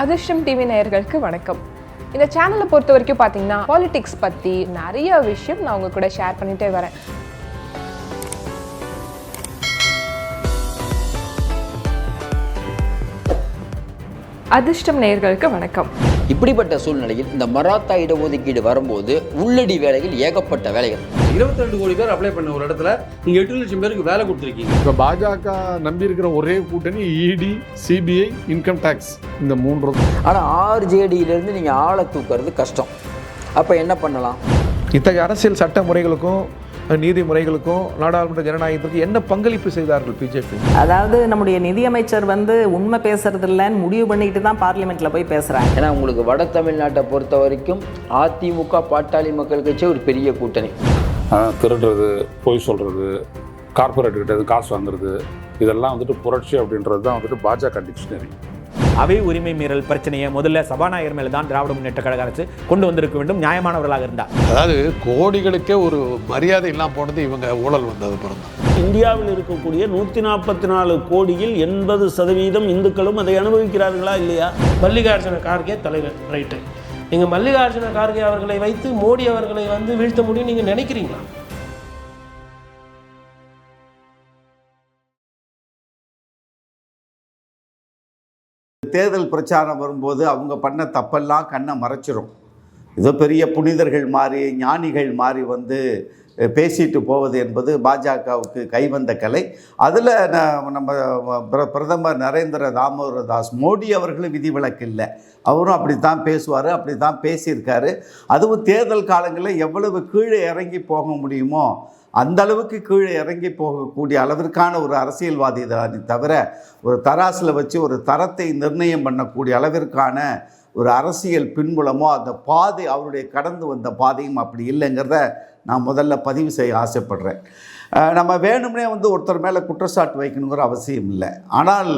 அதிர்ஷ்டம் டிவி நேயர்களுக்கு வணக்கம். இந்த சேனலை பொறுத்த வரைக்கும் பார்த்தீங்கன்னா பாலிடிக்ஸ் பற்றி நிறைய விஷயம் நான் உங்கள் கூட ஷேர் பண்ணிகிட்டே வரேன். அதிர்ஷ்டம் நேயர்களுக்கு வணக்கம். இப்படிப்பட்ட சூழ்நிலையில் இந்த மராத்தா இடஒதுக்கீடு வரும்போது உள்ளடி வேலைகள் ஏகப்பட்ட வேலைகள். இருபத்தி ரெண்டு கோடி பேர் அப்ளை பண்ண ஒரு இடத்துல நீங்க எட்டு லட்சம் பேருக்கு வேலை கொடுத்துருக்கீங்க. இப்போ பாஜக நம்பி இருக்கிற ஒரே கூட்டணி இடி சிபிஐ இன்கம் டேக்ஸ் இந்த மூன்று ஆனால் ஆர்ஜேடியிலேருந்து நீங்கள் ஆளை தூக்குறது கஷ்டம். அப்போ என்ன பண்ணலாம்? இத்தகைய அரசியல் சட்ட முறைகளுக்கும் நீதிமுறைகளுக்கும் நாடாளுமன்ற ஜனநாயகத்திற்கு என்ன பங்களிப்பு செய்தார்கள் பிஜேபி அதாவது நம்முடைய நிதியமைச்சர் வந்து உண்மை பேசுறது இல்லைன்னு முடிவு பண்ணிட்டு தான் பார்லிமெண்ட்ல போய் பேசுறாங்க. ஏன்னா உங்களுக்கு வட தமிழ்நாட்டை பொறுத்த வரைக்கும் அதிமுக பாட்டாளி மக்கள் கட்சி ஒரு பெரிய கூட்டணி. திருடுறது பொய் சொல்கிறது கார்ப்பரேட் கிட்ட காசு வாங்குறது இதெல்லாம் வந்துட்டு புரட்சி அப்படின்றது தான் வந்துட்டு பாஜக டிக்ஷனரி அவை உரிமை மீறல் பிரச்சனையை முதல்ல சபாநாயகர் மேலே தான் திராவிட முன்னேற்ற கழக அரசு கொண்டு வந்திருக்க வேண்டும் நியாயமானவர்களாக இருந்தார் அதாவது கோடிகளுக்கே ஒரு மரியாதை இல்லாமல் போனது இவங்க ஊழல் வந்தது பிறந்தான் இந்தியாவில் இருக்கக்கூடிய நூற்றி நாற்பத்தி நாலு கோடியில் எண்பது சதவீதம் இந்துக்களும் அதை அனுபவிக்கிறார்களா இல்லையா? மல்லிகார்ஜுன கார்கே தலைவர் ரைட்டு. நீங்கள் மல்லிகார்ஜுன கார்கே அவர்களை வைத்து மோடி அவர்களை வந்து வீழ்த்த முடியும் நீங்கள் நினைக்கிறீங்களா? தேர்தல் பிரச்சாரம் வரும்போது அவங்க பண்ண தப்பெல்லாம் கண்ணை மறைச்சிரும். ஏதோ பெரிய புனிதர்கள் மாதிரி ஞானிகள் மாதிரி வந்து பேசிட்டு போவது என்பது பாஜகவுக்கு கைவந்த கலை. அதில் நம்ம பிர- பிரதமர் நரேந்திர தாமோதர தாஸ் மோடி அவர்களும் விதிவிலக்கு இல்லை. அவரும் அப்படி தான் பேசுவார் அப்படி தான் பேசியிருக்காரு. அதுவும் தேர்தல் காலங்களில் எவ்வளவு கீழே இறங்கி போக முடியுமோ அந்த அளவுக்கு கீழே இறங்கி போகக்கூடிய அளவிற்கான ஒரு அரசியல்வாதி தவிர ஒரு தராசில் வச்சு ஒரு தரத்தை நிர்ணயம் பண்ணக்கூடிய அளவிற்கான ஒரு அரசியல் பின்புலமோ அந்த பாதை அவருடைய கடந்து வந்த பாதையும் அப்படி இல்லைங்கிறத நான் முதல்ல பதிவு செய்ய ஆசைப்படுறேன். நம்ம வேணும்னே வந்து ஒருத்தர் மேலே குற்றச்சாட்டு வைக்கணுங்கிற அவசியம் இல்லை. ஆனால்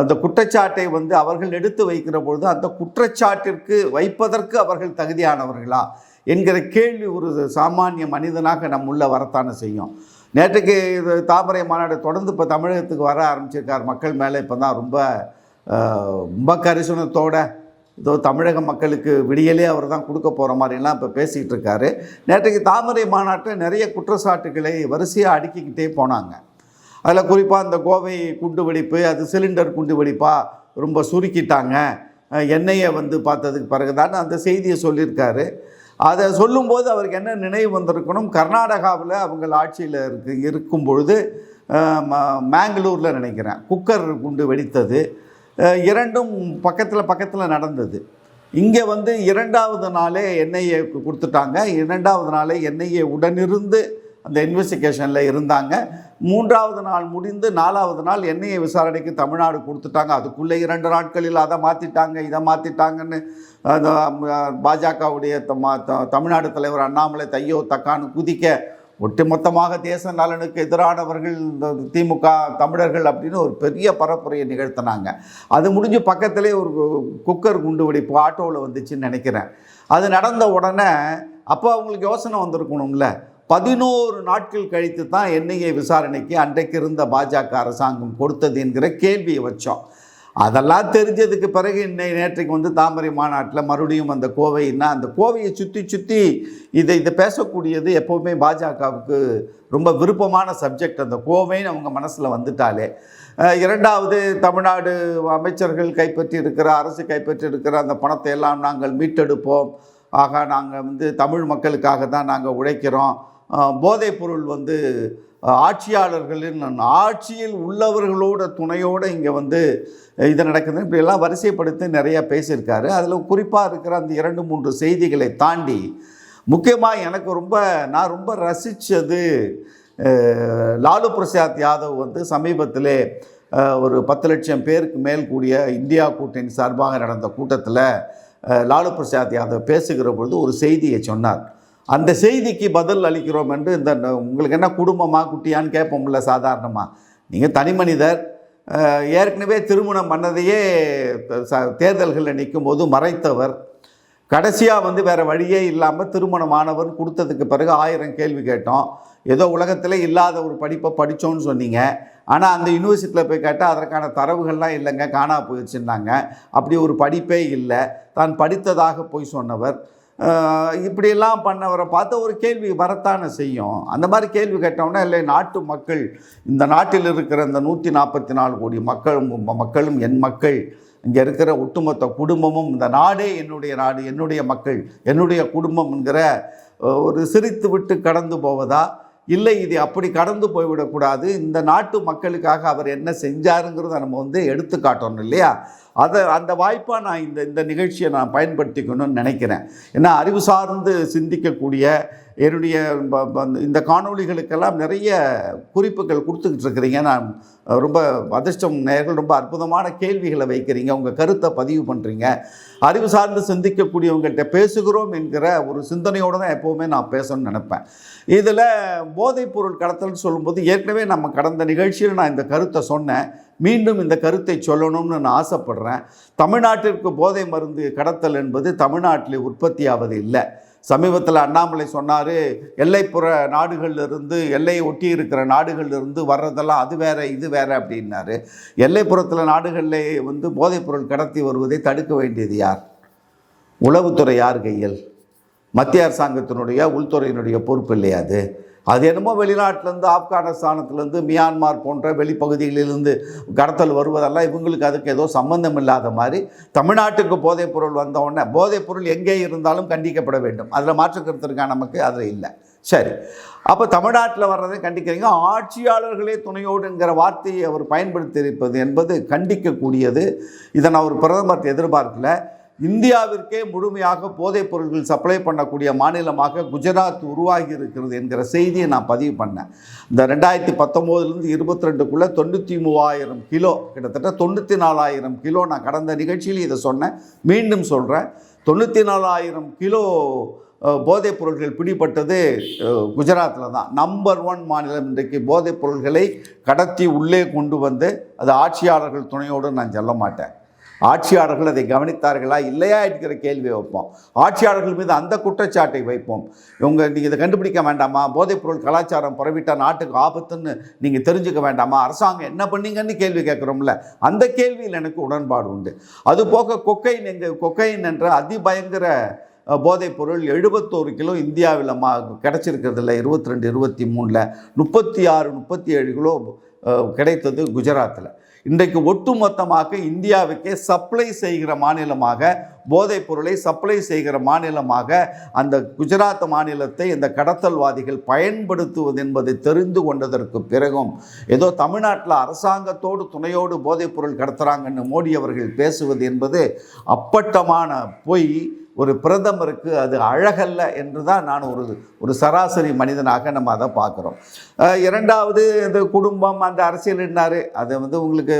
அந்த குற்றச்சாட்டை வந்து அவர்கள் எடுத்து வைக்கிற பொழுது அந்த குற்றச்சாட்டிற்கு வைப்பதற்கு அவர்கள் தகுதியானவர்களா என்கிற கேள்வி ஒரு சாமானிய மனிதனாக நம் உள்ள வரத்தானே செய்யும். நேற்றுக்கு இது தாமரை மாநாடு தொடர்ந்து இப்போ தமிழகத்துக்கு வர ஆரம்பிச்சிருக்கார். மக்கள் மேலே இப்போ தான் ரொம்ப ரொம்ப கரிசனத்தோடு இதோ தமிழக மக்களுக்கு விடியலே அவர் தான் கொடுக்க போகிற மாதிரிலாம் இப்போ பேசிகிட்டு இருக்காரு. நேற்றைக்கு தாமரை மாநாட்டில் நிறைய குற்றச்சாட்டுகளை வரிசையாக அடுக்கிக்கிட்டே போனாங்க. அதில் குறிப்பாக இந்த கோவை குண்டு வெடிப்பு அது சிலிண்டர் குண்டு வெடிப்பாக ரொம்ப சுருக்கிட்டாங்க. எண்ணெயை வந்து பார்த்ததுக்கு பிறகுதான் அந்த செய்தியை சொல்லியிருக்காரு. அதை சொல்லும்போது அவருக்கு என்ன நினைவு வந்திருக்கணும்? கர்நாடகாவில் அவங்க ஆட்சியில் இருக்கு இருக்கும் பொழுது ம- மேங்களூரில் நினைக்கிறேன். குக்கர் குண்டு வெடித்தது. இரண்டும் பக்கத்தில் பக்கத்தில் நடந்தது. இங்கே வந்து இரண்டாவது நாளே என்ஐஏ கொடுத்துட்டாங்க. இரண்டாவது நாளே என்ஐஏ உடனிருந்து அந்த இன்வெஸ்டிகேஷனில் இருந்தாங்க. மூன்றாவது நாள் முடிந்து நாலாவது நாள் என்ஐஏ விசாரணைக்கு தமிழ்நாடு கொடுத்துட்டாங்க. அதுக்குள்ளே இரண்டு நாட்களில் அதை மாற்றிட்டாங்க இதை மாற்றிட்டாங்கன்னு அந்த பாஜகவுடைய தமிழ்நாடு தலைவர் அண்ணாமலை தையோ தக்கான்னு குதிக்க ஒட்டுமொத்தமாக தேச நலனுக்கு எதிரானவர்கள் இந்த திமுக தமிழர்கள் அப்படின்னு ஒரு பெரிய பரப்புரையை நிகழ்த்தினாங்க. அது முடிஞ்சு பக்கத்திலே ஒரு குக்கர் குண்டு வெடிப்பு ஆட்டோவில் வந்துச்சுன்னு நினைக்கிறேன். அது நடந்த உடனே அப்போ அவங்களுக்கு யோசனை வந்திருக்கணும்ல. பதினோரு நாட்கள் கழித்து தான் என்ஐஏ விசாரணைக்கு அன்றைக்கு இருந்த பாஜக அரசாங்கம் கொடுத்தது என்கிற கேள்வியை வச்சோம். அதெல்லாம் தெரிஞ்சதுக்கு பிறகு இன்னை நேற்றைக்கு வந்து தாமரை மாநாட்டில் மறுபடியும் அந்த கோவைன்னா அந்த கோவையை சுற்றி சுற்றி இதை இதை பேசக்கூடியது எப்போவுமே பாஜகவுக்கு ரொம்ப விருப்பமான சப்ஜெக்ட் அந்த கோவைன்னு அவங்க மனசில் வந்துட்டாலே. இரண்டாவது தமிழ்நாடு அமைச்சர்கள் கைப்பற்றி இருக்கிற அரசு கைப்பற்றி இருக்கிற அந்த பணத்தை எல்லாம் நாங்கள் மீட்டெடுப்போம். ஆக நாங்கள் வந்து தமிழ் மக்களுக்காக தான் நாங்கள் உழைக்கிறோம். போதைப்பொருள் வந்து ஆட்சியாளர்களின் ஆட்சியில் உள்ளவர்களோட துணையோடு இங்கே வந்து இது நடக்குது இப்படியெல்லாம் வரிசைப்படுத்தி நிறையா பேசியிருக்காரு. அதில் குறிப்பாக இருக்கிற அந்த இரண்டு மூன்று செய்திகளை தாண்டி முக்கியமாக எனக்கு ரொம்ப நான் ரொம்ப ரசித்தது லாலு பிரசாத் யாதவ் வந்து சமீபத்தில் ஒரு பத்து லட்சம் பேருக்கு மேல் கூடிய இந்தியா கூட்டணி சார்பாக நடந்த கூட்டத்தில் லாலு பிரசாத் யாதவ் பேசுகிற பொழுது ஒரு செய்தியை சொன்னார். அந்த செய்திக்கு பதில் அளிக்கிறோம் என்று இந்த உங்களுக்கு என்ன குடும்பமாக குட்டியான்னு கேட்போம்ல சாதாரணமாக நீங்கள் தனி மனிதர் ஏற்கனவே திருமணம் பண்ணதையே தேர்தல்களில் நிற்கும் போது மறைத்தவர் கடைசியாக வந்து வேறு வழியே இல்லாமல் திருமணமானவர் கொடுத்ததுக்கு பிறகு ஆயிரம் கேள்வி கேட்டோம். ஏதோ உலகத்தில் இல்லாத ஒரு படிப்பை படித்தோன்னு சொன்னீங்க. ஆனால் அந்த யூனிவர்சிட்டியில் போய் கேட்டால் அதற்கான தரவுகள்லாம் இல்லைங்க காணா போயிடுச்சுன்னாங்க. அப்படி ஒரு படிப்பே இல்லை. தான் படித்ததாக போய் சொன்னவர். இப்படியெல்லாம் பண்ணவரை பார்த்து ஒரு கேள்வி வரத்தானே செய்யும். அந்த மாதிரி கேள்வி கேட்டோம்னா இல்லை நாட்டு மக்கள் இந்த நாட்டில் இருக்கிற இந்த நூற்றி நாற்பத்தி நாலு கோடி மக்களும் மக்களும் என் மக்கள் இங்கே இருக்கிற ஒட்டுமொத்த குடும்பமும் இந்த நாடே என்னுடைய நாடு என்னுடைய மக்கள் என்னுடைய குடும்பம்ங்கிற ஒரு சிரித்து விட்டு கடந்து போவதா? இல்லை இது அப்படி கடந்து போய்விடக்கூடாது இந்த நாட்டு மக்களுக்காக அவர் என்ன செஞ்சாருங்கிறத நம்ம வந்து எடுத்து காட்டணும் இல்லையா? அதை அந்த வாய்ப்பாக நான் இந்த இந்த நிகழ்ச்சியை நான் பயன்படுத்திக்கணும்னு நினைக்கிறேன். ஏன்னா அறிவு சார்ந்து சிந்திக்கக்கூடிய என்னுடைய இந்த காணொளிகளுக்கெல்லாம் நிறைய குறிப்புகள் கொடுத்துக்கிட்டு இருக்கிறீங்க. நான் ரொம்ப அதிர்ஷ்டம் நேர்கள் ரொம்ப அற்புதமான கேள்விகளை வைக்கிறீங்க. உங்கள் கருத்தை பதிவு பண்ணுறீங்க அறிவு சார்ந்து சிந்திக்கக்கூடியவங்கள்ட்ட பேசுகிறோம் என்கிற ஒரு சிந்தனையோடு தான் எப்போவுமே நான் பேசணும்னு நினைப்பேன். இதில் போதைப்பொருள் கடத்தல்னு சொல்லும்போது ஏற்கனவே நம்ம கடந்த நிகழ்ச்சியில் நான் இந்த கருத்தை சொன்னேன். மீண்டும் இந்த கருத்தை சொல்லணும்னு நான் ஆசைப்படுறேன். தமிழ்நாட்டிற்கு போதை மருந்து கடத்தல் என்பது தமிழ்நாட்டில் உற்பத்தியாவது இல்லை. சமீபத்தில் அண்ணாமலை சொன்னார் எல்லைப்புற நாடுகள்லேருந்து எல்லையை ஒட்டி இருக்கிற நாடுகள்லேருந்து வர்றதெல்லாம் அது வேற இது வேற அப்படின்னாரு. எல்லைப்புறத்தில் நாடுகளில் வந்து போதைப்பொருள் கடத்தி வருவதை தடுக்க வேண்டியது யார்? உளவுத்துறை யார் கையில்? மத்திய அரசாங்கத்தினுடைய உள்துறையினுடைய பொறுப்பு இல்லையா அது என்னமோ வெளிநாட்டிலேருந்து ஆப்கானிஸ்தானத்துலேருந்து மியான்மார் போன்ற வெளிப்பகுதிகளிலிருந்து கடத்தல் வருவதெல்லாம் இவங்களுக்கு அதுக்கு ஏதோ சம்பந்தம் இல்லாத மாதிரி தமிழ்நாட்டுக்கு போதைப்பொருள் வந்தவுடனே போதைப்பொருள் எங்கே இருந்தாலும் கண்டிக்கப்பட வேண்டும். அதில் மாற்று இருக்கா நமக்கு? அதில் இல்லை. சரி. அப்போ தமிழ்நாட்டில் வர்றதை கண்டிக்கிறீங்க. ஆட்சியாளர்களே துணையோடுங்கிற வார்த்தையை அவர் பயன்படுத்தியிருப்பது என்பது கண்டிக்கக்கூடியது. இதை நான் ஒரு பிரதமர் எதிர்பார்க்கல. இந்தியாவிற்கே முழுமையாக போதைப் பொருட்கள் சப்ளை பண்ணக்கூடிய மாநிலமாக குஜராத் உருவாகி இருக்கிறது என்கிற செய்தியை நான் பதிவு பண்ணேன். இந்த ரெண்டாயிரத்தி பத்தொம்போதுலேருந்து இருபத்தி ரெண்டுக்குள்ளே தொண்ணூற்றி மூவாயிரம் கிலோ கிட்டத்தட்ட தொண்ணூற்றி நாலாயிரம் கிலோ நான் கடந்த நிகழ்ச்சியில் இதை சொன்னேன். மீண்டும் சொல்கிறேன் தொண்ணூற்றி நாலாயிரம் கிலோ போதைப் பொருட்கள் பிடிபட்டது குஜராத்தில் தான். நம்பர் ஒன் மாநிலம் இன்றைக்கு போதைப் பொருட்களை கடத்தி உள்ளே கொண்டு வந்து அது ஆட்சியாளர்கள் துணையோடு நான் சொல்ல மாட்டேன். ஆட்சியாளர்கள் அதை கவனித்தார்களா இல்லையா என்கிற கேள்வியை வைப்போம். ஆட்சியாளர்கள் மீது அந்த குற்றச்சாட்டை வைப்போம். இவங்க நீங்கள் இதை கண்டுபிடிக்க வேண்டாமா? போதைப்பொருள் கலாச்சாரம் பரவிட்டால் நாட்டுக்கு ஆபத்துன்னு நீங்கள் தெரிஞ்சுக்க வேண்டாமா? அரசாங்கம் என்ன பண்ணீங்கன்னு கேள்வி கேட்குறோம்ல. அந்த கேள்வியில் எனக்கு உடன்பாடு உண்டு. அதுபோக கொக்கைன் எங்கள் கொக்கைன் என்ற அதிபயங்கர போதைப்பொருள் போதைப் பொருள் எழுபத்தோரு கிலோ இந்தியாவில் மா கிடச்சிருக்கிறதுல இருபத்தி ரெண்டு இருபத்தி மூணில் முப்பத்தி ஆறு முப்பத்தி ஏழு கிலோ கிடைத்தது குஜராத்தில் இன்றைக்கு ஒட்டுமொத்தமாக இந்தியாவுக்கே சப்ளை செய்கிற மாநிலமாக போதைப் பொருளை சப்ளை செய்கிற மாநிலமாக அந்த குஜராத் மாநிலத்தை இந்த கடத்தல்வாதிகள் பயன்படுத்துவது என்பதை தெரிந்து கொண்டதற்கு பிறகும் ஏதோ தமிழ்நாட்டில் அரசாங்கத்தோடு துணையோடு போதைப் பொருள் கடத்துகிறாங்கன்னு மோடி அவர்கள் பேசுவது என்பது அப்பட்டமான பொய். ஒரு பிரதமருக்கு அது அழகல்ல என்று தான் நான் ஒரு ஒரு சராசரி மனிதனாக நம்ம அதை பார்க்குறோம். இரண்டாவது இந்த குடும்பம் அந்த அரசியல்னார் அது வந்து உங்களுக்கு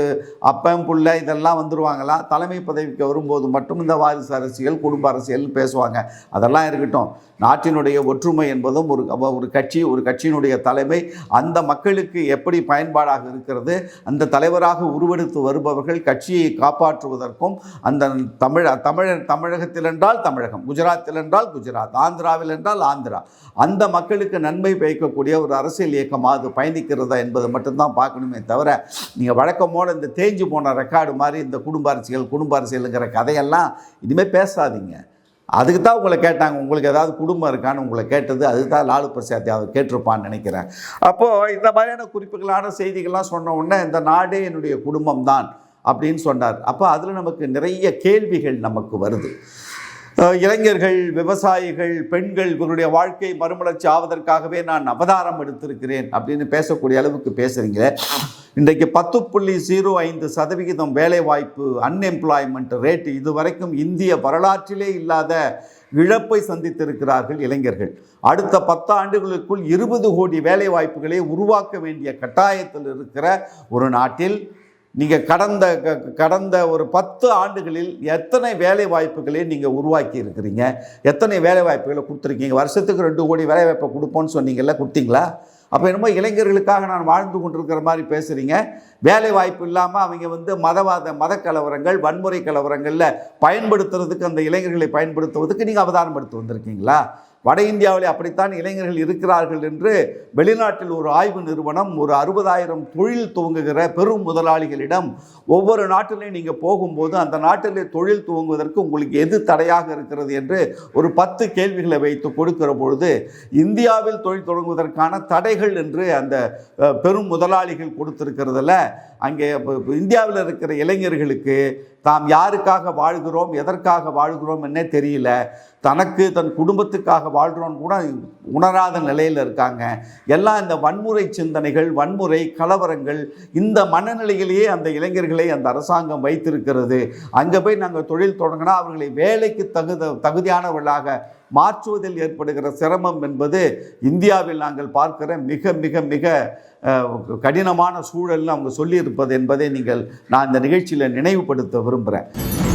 அப்பம் புள்ள இதெல்லாம் வந்துடுவாங்களாம் தலைமை பதவிக்கு வரும்போது மட்டும் இந்த வாரிசு அரசியல் குடும்ப அரசியல் பேசுவாங்க. அதெல்லாம் இருக்கட்டும். நாட்டினுடைய ஒற்றுமை என்பதும் ஒரு ஒரு கட்சி ஒரு கட்சியினுடைய தலைமை. அந்த மக்களுக்கு எப்படி பயன்பாடாக இருக்கிறது? அந்த தலைவராக உருவெடுத்து வருபவர்கள் கட்சியை காப்பாற்றுவதற்கும் அந்த தமிழ் தமிழ தமிழகத்தில் என்றால் தமிழகம். குஜராத்தில் என்றால் குஜராத் ஆந்திராவில் என்றால் ஆந்திரா. அந்த மக்களுக்கு நன்மை பயக்கக்கூடிய ஒரு அரசியல் இயக்கமாக அது பயணிக்கிறதா என்பது மட்டும்தான் பார்க்கணுமே தவிர நீங்கள் வழக்கமோடு இந்த தேஞ்சு போன ரெக்கார்டு மாதிரி இந்த குடும்ப அரசியல் குடும்ப அரசியலுங்கிற கதையெல்லாம் இனிமேல் பேசாதீங்க. அதுக்கு தான் உங்களை கேட்டாங்க உங்களுக்கு ஏதாவது குடும்பம் இருக்கான்னு உங்களை கேட்டது அதுக்கு தான் லாலு பிரசாத் அவர் கேட்டிருப்பான்னு நினைக்கிறேன். அப்போது இந்த மாதிரியான குறிப்புகளான செய்திகள்லாம் சொன்ன உடனே இந்த நாடே என்னுடைய குடும்பம் தான் அப்படின்னு சொன்னார். அப்போ அதில் நமக்கு நிறைய கேள்விகள் நமக்கு வருது. இளைஞர்கள் விவசாயிகள் பெண்கள் இவர்களுடைய வாழ்க்கை மறுமலர்ச்சி ஆவதற்காகவே நான் அவதாரம் எடுத்திருக்கிறேன் அப்படின்னு பேசக்கூடிய அளவுக்கு பேசுகிறீங்க இன்றைக்கு பத்து புள்ளி ஜீரோ ஐந்து சதவிகிதம் வேலைவாய்ப்பு அன்எம்ப்ளாய்மெண்ட் ரேட் இதுவரைக்கும் இந்திய வரலாற்றிலே இல்லாத இழப்பை சந்தித்திருக்கிறார்கள் இளைஞர்கள். அடுத்த பத்து ஆண்டுகளுக்குள் இருபது கோடி வேலைவாய்ப்புகளை உருவாக்க வேண்டிய கட்டாயத்தில் இருக்கிற ஒரு நாட்டில் நீங்கள் கடந்த க- கடந்த ஒரு பத்து ஆண்டுகளில் எத்தனை வேலை வாய்ப்புகளை நீங்கள் உருவாக்கி இருக்கிறீங்க? எத்தனை வேலை வாய்ப்புகளை கொடுத்துருக்கீங்க? வருஷத்துக்கு ரெண்டு கோடி வேலை வாய்ப்பை கொடுப்போன்னு சொன்னீங்கல்ல கொடுத்தீங்களா? அப்போ என்னமோ இளைஞர்களுக்காக நான் வாழ்ந்து கொண்டிருக்கிற மாதிரி பேசுகிறீங்க வேலை வாய்ப்பு இல்லாமல் அவங்க வந்து மதவாத மத கலவரங்கள் வன்முறை கலவரங்களில் பயன்படுத்துறதுக்கு அந்த இளைஞர்களை பயன்படுத்துவதற்கு நீங்கள் அவதானப்படுத்தி வந்திருக்கீங்களா? வட இந்தியாவிலே அப்படித்தான் இளைஞர்கள் இருக்கிறார்கள் என்று வெளிநாட்டில் ஒரு ஆய்வு நிறுவனம் ஒரு அறுபதாயிரம் தொழில் துவங்குகிற பெரும் முதலாளிகளிடம் ஒவ்வொரு நாட்டிலையும் நீங்கள் போகும்போது அந்த நாட்டிலே தொழில் துவங்குவதற்கு உங்களுக்கு எது தடையாக இருக்கிறது என்று ஒரு பத்து கேள்விகளை வைத்து கொடுக்கிற பொழுது இந்தியாவில் தொழில் தொடங்குவதற்கான தடைகள் என்று அந்த பெரும் முதலாளிகள் கொடுத்திருக்கிறதுல அங்கே இந்தியாவில் இருக்கிற இளைஞர்களுக்கு தாம் யாருக்காக வாழ்கிறோம் எதற்காக வாழ்கிறோம் என்னே தெரியல. தனக்கு தன் குடும்பத்துக்காக வாழ்கிறோன்னு கூட உணராத நிலையில் இருக்காங்க. எல்லாம் இந்த வன்முறை சிந்தனைகள் வன்முறை கலவரங்கள் இந்த மனநிலையிலேயே அந்த இளைஞர்களை அந்த அரசாங்கம் வைத்திருக்கிறது. அங்கே போய் நாங்கள் தொழில் தொடங்கினா அவர்களை வேலைக்கு தகுத தகுதியானவர்களாக மாற்றுவதில் ஏற்படுகிற சிரமம் என்பது இந்தியாவில் நாங்கள் பார்க்கிற மிக மிக மிக கடினமான சூழல்னு அவங்க சொல்லியிருப்பது என்பதை நீங்கள் நான் இந்த நிகழ்ச்சியில் நினைவுபடுத்த விரும்புகிறேன்